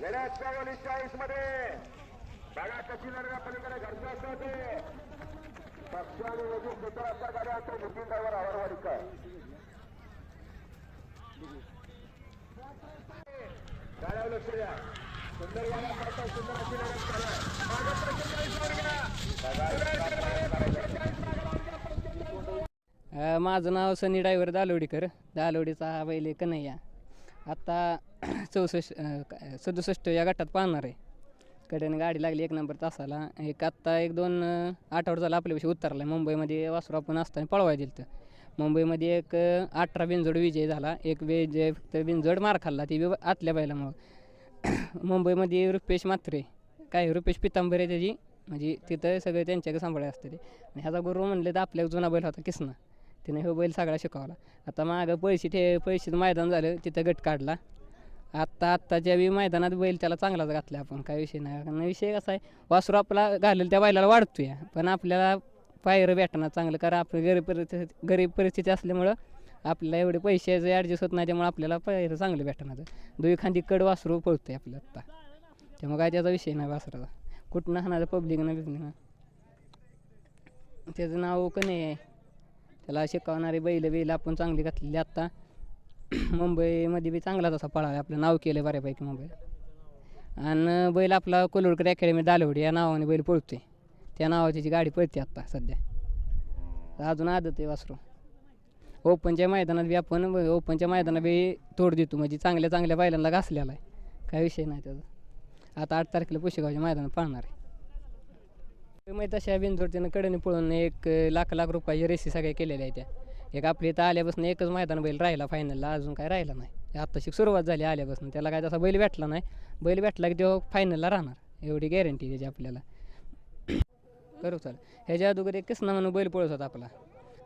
लढ्याच्या चव्वालीस चाळीसमध्ये बघा कशी लढा पलीकडे घरच्या असते पक्ष आणि वजू क्षेत्राच्या गाड्या असतो नितीन ड्रायव्हर आवरवाडीकर गाड्या लक्ष द्या सुंदर गाड्या करता सुंदर अशी लढत चालू माझं नाव सनी ड्रायव्हर दालोडीकर. दालोडीचा हा बैल आहे. कन्हैया आत्ता चौसष्ट सदुसष्ट या गटात पाहणार आहे. कडेने गाडी लागली एक नंबर तासाला. एक आत्ता एक दोन अ, आठवडा झाला आपल्यापाशी उतरला आहे मुंबईमध्ये वासरू आपण असताना पळवाय दिलं तर मुंबईमध्ये एक अठरा बिनजोड विजय झाला. एक विजय फक्त बिनजोड मार खाल्ला. ती बी आतल्या बैलामुळं मुंबईमध्ये रुपेश मात्रे काय रुपेश पितांबरे त्याची? म्हणजे तिथं सगळे त्यांच्याकडे सांभाळे असते ते. आणि ह्याचा गुरु म्हणले तर आपल्या जुना बैल होता किसना. तिने हो बैल सगळा शिकवला. आता मागं पैसे ठे पैसे मैदान झालं तिथं गट काढला. आत्ता आत्ताच्या बी मैदानात बैल त्याला चांगलाच घातला आपण काय विषय नाही. कारण विषय कसा आहे वासरू आपला घालेल त्या बैलाला वाढतोय. पण आपल्याला पायरं भेटणार चांगलं कारण आपलं गरीब परिस्थिती गरीब परिस्थिती असल्यामुळं आपल्याला एवढे पैशाचं ॲडजस्ट होत नाही त्यामुळे आपल्याला पायरं चांगलं भेटणार दुई खांदी कड वासरू पळतोय आपलं आत्ता. त्यामुळे काय त्याचा विषय नाही वासराचा. कुठनं हाणाचं पब्लिकनं बिझनेस त्याचं नाव कने आहे त्याला शिकवणारे बैल बैल आपण चांगली घातलेली आत्ता. मुंबईमध्ये बी चांगला तसा पळाला आपलं नाव केलं बऱ्यापैकी मुंबईला. आणि बैल आपला कोल्हूडकर अकॅडमी दालवडी या नावाने बैल पळतोय. त्या नावाची जी गाडी पळते आत्ता सध्या. अजून आदत आहे वासरू. ओपनच्या मैदानात बी आपण ओपनच्या मैदानात बी तोड देतो. म्हणजे चांगल्या चांगल्या बैलांना घासलेला आहे. काय विषय नाही त्याचा. आता आठ तारखेला पुशेगावच्या मैदानात पाळणार आहे. माहीत अशा बिनजोडतीनं कडेने पळून एक लाख लाख रुपयाची रेसी सगळ्या केलेल्या आहेत त्या. एक आपल्या इथं आल्यापासून एकच मैदान बैल राहिला फायनलला अजून काय राहिला नाही. आत्ताशी सुरुवात झाली आल्यापासून. त्याला काय तसा बैल भेटला नाही. बैल भेटला की तो फायनलला राहणार. एवढी गॅरंटी त्याची आपल्याला. करू चाल. ह्याच्या अगोदर एक किसना म्हणून बैल पळत होता आपला.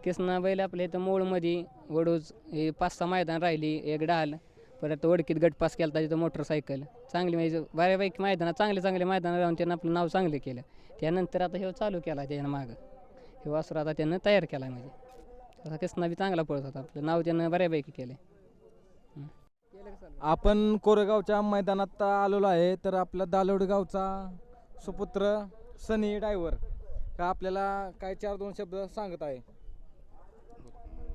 किसना बैल आपल्या इथं मोळमध्ये वडूज हे पाच सहा मैदान राहिली एक डाल. परत ओळखीत गट पास केला तिथं मोटरसायकल चांगली म्हणजे बऱ्यापैकी मैदानात चांगले चांगले मैदान राहून त्यानं आपलं नाव चांगलं केलं. त्यानंतर आता हे चालू केला त्यानं मागं. हे वासरू आता त्यानं तयार केला म्हणजे. तसा किसना बी चांगला पळत होता. आपलं नाव त्यानं बऱ्यापैकी केलं आपण कोरेगावच्या मैदानात आलेलो आहे तर आपला दालोड गावचा सुपुत्र सनी ड्रायव्हर का आपल्याला काय चार दोन शब्द सांगत आहे?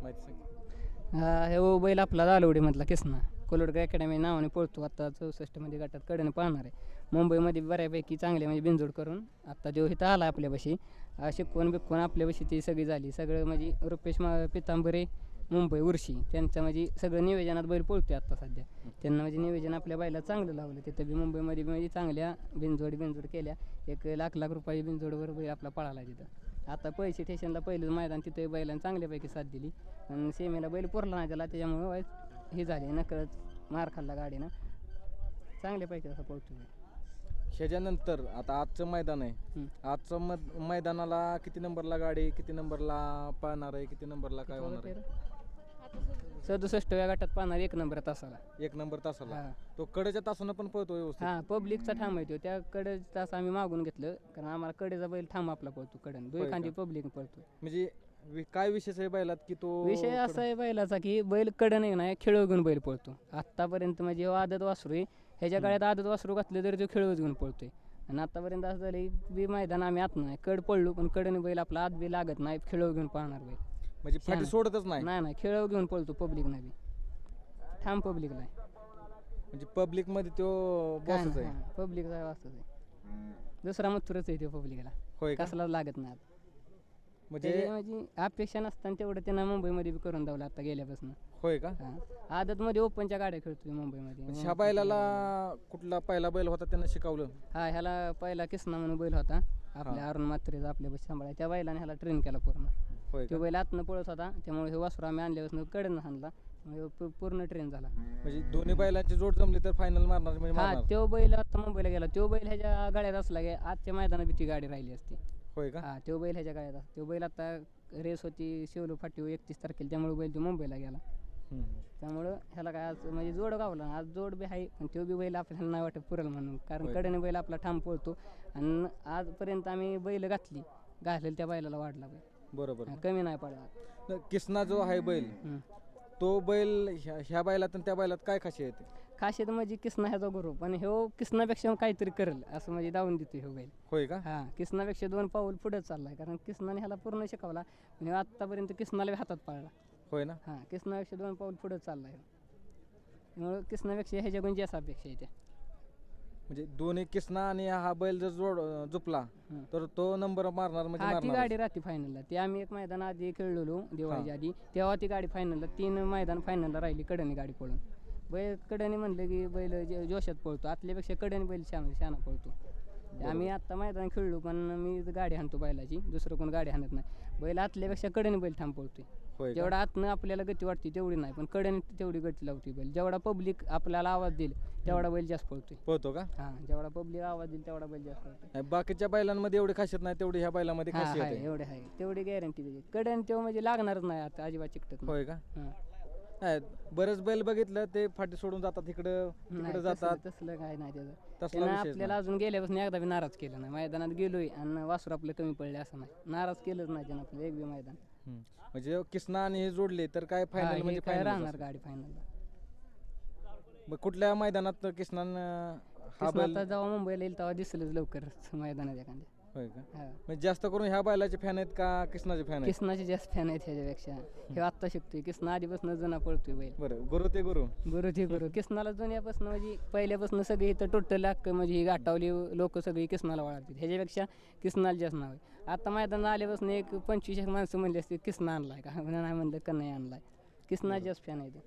माहिती सांग. हा हे बैल आपला दालवडीमधला किसना कोलोडकर अकॅडमी नावाने पळतो. आता चौसष्टमध्ये गटात कडेने पाहणार आहे. मुंबईमध्ये बऱ्यापैकी चांगले म्हणजे बिंजोड करून आत्ता जो इथं आला आपल्यापाशी आ, शिकवून बिकवून आपल्यापाशी ती सगळी झाली. सगळं म्हणजे रुपेश मा पितांबरे मुंबई उर्शी त्यांचं म्हणजे सगळं निवेदनात बैल पळतोय आत्ता सध्या. त्यांना म्हणजे निवेदन आपल्या बायला चांगलं लावलं. तिथं बी मुंबईमध्ये बी म्हणजे चांगल्या बिनजोड बिनजोड केल्या. एक लाख लाख रुपये बिनजोडवर बैल आपला पळाला तिथं. आता पैसे स्टेशनला पहिलं मैदान तिथं बैलांनी चांगल्यापैकी साथ दिली. आणि सेमीला बैल पुरला नाही त्याला त्याच्यामुळे हे झाले नकळत मार खाल्ला गाडीनं. चांगल्यापैकी असं पळतो ह्याच्यानंतर आता आजचं मैदान आहे. आजचं मद मैदानाला किती नंबरला गाडी किती नंबरला पाळणार आहे किती नंबरला काय होणार आहे? सदुसष्टव्या गटात पाहणार एक नंबर तासाला. एक नंबर तासाला. हा. तो कडेच्या तासानं पण पळतो व्यवस्थित. हा पब्लिकचा ठाम आहे तो. त्या कडे तास आम्ही मागून घेतलं कारण आम्हाला कडेचा बैल ठाम आपला पळतो कडन. होय दोन का? खांदी पब्लिक पळतो म्हणजे वि- काय विशेष आहे बैलात की तो विषय असा आहे बैलाचा की बैल कडन आहे ना खेळव घेऊन बैल पळतो. आत्तापर्यंत म्हणजे आदत वासरू आहे ह्याच्या काळात आदत वासरू घातलं तरी तो खेळवच घेऊन पळतोय. आणि आतापर्यंत असं झालं की बी मैदान आम्ही आत नाही कड पडलो पण कडने बैल आपला आत बी लागत नाही खेळव घेऊन पळणार बैल. म्हणजे फाटी. सोडतच नाही? नाही नाही खेळव घेऊन पळतो पब्लिक बी. ठाम पब्लिकला म्हणजे पब्लिकमध्ये तो बॉसच आहे. पब्लिकचा दुसरा मथुरच आहे तो पब्लिकला होय का? कसलाच लागत नाही आता. म्हणजे त्याची म्हणजे अपेक्षा नसताना तेवढं त्यांना मुंबईमध्ये बी करून द्यावं आता गेल्यापासून. होय का? आदत मध्ये ओपनच्या गाड्या खेळतोय मुंबईमध्ये. म्हणजे ह्या बैलाला कुठला पहिला बैल होता त्यांना शिकवलं? हा ह्याला पहिला किसना म्हणून बैल होता. आपल्या अरुण मात्रेचा आपल्या बस सांभाळा त्या बैलाने ह्याला ट्रेन केला पूर्ण. होय तो बैल आतनं पळत होता त्यामुळे हे वासरू आम्ही आणल्यापासून कडनं हाणला. पू- पूर्ण ट्रेन झाला. म्हणजे दोन्ही बैलांची जोड जमली तर फायनल मारणार म्हणजे हा मारणार. तो बैल आता मुंबईला गेला. तो बैल ह्याच्या गाड्यात असला की आजच्या मैदानात बी ती गाडी राहिली असती. होय का? हा तो बैल ह्याच्या गाड्यात असतो तो बैल आता रेस होती शेवलो फाटी एकतीस तारखेला त्यामुळे बैल तो मुंबईला गेला. हम्म. त्यामुळं ह्याला काय आज म्हणजे जोड गावला आज जोड बी आहे पण तो बी बैल आपल्याला नाही वाटत पुरेल म्हणून. कारण होय. कडेने बैल आपला ठाम पळतो आणि आजपर्यंत आम्ही बैल घातली घातलेली त्या बैलाला वाढला बैल. बरोबर. हा, कमी नाही पडला. न- किसना जो आहे बैल हम्म. तो बैल ह्या ह्या बैलात आणि त्या बैलात काय खासियत आहे? खासियत म्हणजे किसना ह्याचा गुरु पण ह्यो किसनापेक्षा काहीतरी करेल असं म्हणजे दावून देतो ह्यो बैल. होय का? हा किसनापेक्षा दोन पाऊल पुढे चाललाय कारण किसनाने ह्याला पूर्ण शिकवला म्हणजे आतापर्यंत किसनाला बी हातात पाळला. होय ना? हा किसनापेक्षा दोन पाऊल पुढे चाललाय ह्यो. त्यामुळं किसनापेक्षा ह्याच्याकडून जास्त अपेक्षा येते म्हणजे दोन्ही किसना आणि हा बैल जर जोड जुपला. तर तो नंबर मारणार म्हणजे हा ती मारणार गाडी राहते फायनलला ती आम्ही एक मैदान आधी खेळलेलो दिवाळीच्या आधी. तेव्हा ती गाडी फायनलला तीन मैदान फायनलला राहिली कडनी गाडी पळून. बैल कडनी म्हणलं की बैल जे- जोशात पळतो आतल्यापेक्षा कडनी बैल शाना शाना पळतो. आम्ही आत्ता मैदान खेळलो पण मी गाडी हाणतो बैलाची दुसरं कोण गाडी हाणत नाही. बैल आतल्यापेक्षा कडनी बैल पळतोय. होय का? जेवढा आतनं आपल्याला गती वाटते तेवढी नाही पण कडेने तेवढी गती लावते बैल. जेवढा पब्लिक आपल्याला आवाज देईल तेवढा बैल जास्त पळतोय. पळतो का? हा जेवढा पब्लिक आवाज देईल तेवढा बैल जास्त पळतोय. नाही, बाकीच्या बैलांमध्ये एवढी खासियत नाही तेवढी ह्या बैलामध्ये हा खासियत आहे. एवढे आहे. तेवढी गॅरंटी त्याची कडेन तेव्हा म्हणजे लागणारच नाही आता अजिबात चिकटत नाही. होय का? हा. नाही बरेच बैल बघितलं ते फाटी सोडून जातात इकडं तिकडे जातात. तसलं काय नाही त्याचं. तसला त्यानं विषयच आपल्याला. अजून गेल्यापासून एकदा बी नाराज केलं नाही. मैदानात गेलोय आणि वासरू आपलं कमी पडले असं नाही. नाराज केलंच नाही त्यानं आपलं एक बी मैदान. हम्म. म्हणजे किसना आणि हे जोडले तर काय हा, फायनल हे म्हणजे काय फायनल राहणार गाडी फायनल कुठल्या मैदानात किसनान हा बैल आता जेव्हा मुंबईला येईल तेव्हा दिसलंच लवकरच मैदानात एखाद्या. होय का? हा. म्हणजे जास्त करून ह्या बैलाचे फॅन आहेत का किसनाचे फॅन आहेत? किसनाचे जास्त फॅन आहेत ह्याच्यापेक्षा. हे आत्ता शिकतोय. किसना आधीपासून जुना पळतोय बैल. बरं गुरु ते गुरु. गुरु ते गुरु. किसनाला जुन्यापासून म्हणजे पहिल्यापासून सगळी इथं टोटल अख्खं म्हणजे ही गाठावली लोक सगळी किसनाला वळतात ह्याच्यापेक्षा किसनाला जास्त नाव आहे. आता मैदानात आल्यापासून एक पंचवीस एक माणसं म्हणली असते किसना आणलाय का? म्हणून नाही म्हणलं का नाही आणलाय? किसना जास्त फॅन आहे ते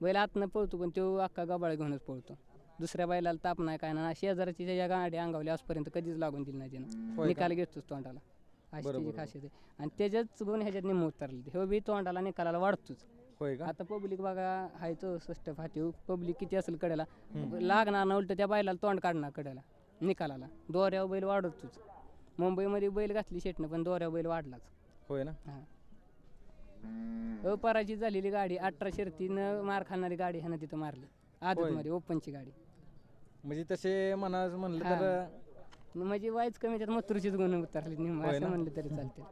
बैल आतनं पळतो पण तो अख्खा गबाळ घेऊनच पळतो. दुसऱ्या बैलाला ताप नाही काय ना शेजाराची त्याच्या गाडी अंगावली आजपर्यंत कधीच लागून दिली नाही त्यानं? निकाल घेतोच तोंडाला. अशी त्याची. खासियत आहे. आणि त्याच्याच गुण ह्याच्यात निम उतरले हे बी तोंडाला निकालाला वाढतोच. आता पब्लिक बघा हाय तो सष्ट फाटी. पब्लिक किती असेल कडेला लागणार ना उलट त्या बैलाला तोंड काढणार कडेला निकालाला. दोऱ्यावर बैल वाढतोच. मुंबईमध्ये बैल घातली शेटनं पण दोऱ्यावर बैल वाढलाच. होय ना? हा. अपराजित झालेली गाडी अठरा शर्तीनं मार खाणारी गाडी ह्यानं तिथं मारली. आदतमध्ये ओपनची गाडी. म्हणजे तसे म्हणायचं म्हणलं तर म्हणजे वाईच कमी त्यात मथुरचीच गुण उतरली निम्म होय असं ना? म्हणलं तरी चालते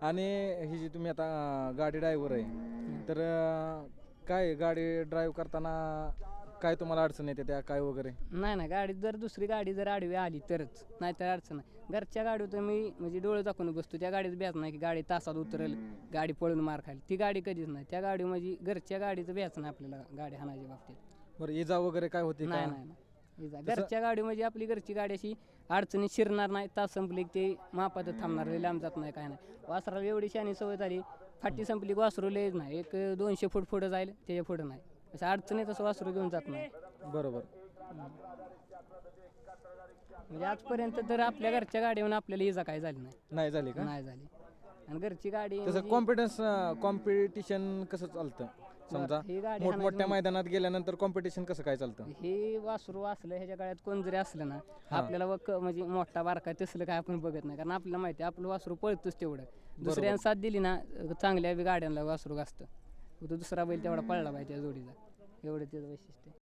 आणि ही जी तुम्ही आता गाडी ड्रायव्हर आहे तर अं, काय गाडी ड्राईव्ह करताना काय तुम्हाला अडचण येते त्या काय वगैरे? नाही नाही गाडी जर दुसरी गाडी जर आडवी आली तरच नाहीतर अडचण नाही. घरच्या गाडीवर तर मी म्हणजे डोळे दाखवून बसतो त्या गाडीच ब्याच नाही की गाडी तासात उतरेल गाडी पळून मार खाईल. ती गाडी कधीच नाही. त्या गाडी म्हणजे घरच्या गाडीचं ब्याच नाही आपल्याला गाडी हाणायच्या बाबतीत. बरं इजा वगैरे काय होती नाही का नाही नाही. इजा. घरच्या गाडी म्हणजे आपली घरची गाडी अशी अडचणीत शिरणार नाही तास संपली की ते मापातच थांबणार लय लांब जात नाही काय नाही. वासराला एवढी शानी सवय झाली फाटी संपली की वासरू लयच नाही. एक दोनशे फूट पुढं जाईल त्याच्या पुढं नाही. असं अडचणीत असं वासरू घेऊन जात नाही. बरोबर. म्हणजे आजपर्यंत तर आपल्या घरच्या गाडीवर आपल्याला इजा काय झाली नाही. नाही झाली का? नाही झाली. आणि घरची गाडी तसं म्हणजे- कॉम्पिटन्स कॉम्पिटिशन कसं चालतं? समजा ही गाडी मोठमोठ्या मैदानात गेल्यानंतर कॉम्पिटिशन कसं काय चालतं? हे वासरू असलं ह्याच्या गाड्यात कोण जरी असलं ना आपल्याला व क- म्हणजे मोठा बारका तसलं काय आपण बघत नाही. कारण आपल्याला माहिती आहे आपलं वासरू पळतोच तेवढं. दुसऱ्यानं साथ दिली ना चांगल्या बी गाड्यांना वासरू असतं तो दुसरा बैल तेवढा पळला पाहिजे त्या जोडीचा एवढं त्याचं वैशिष्ट्य आहे.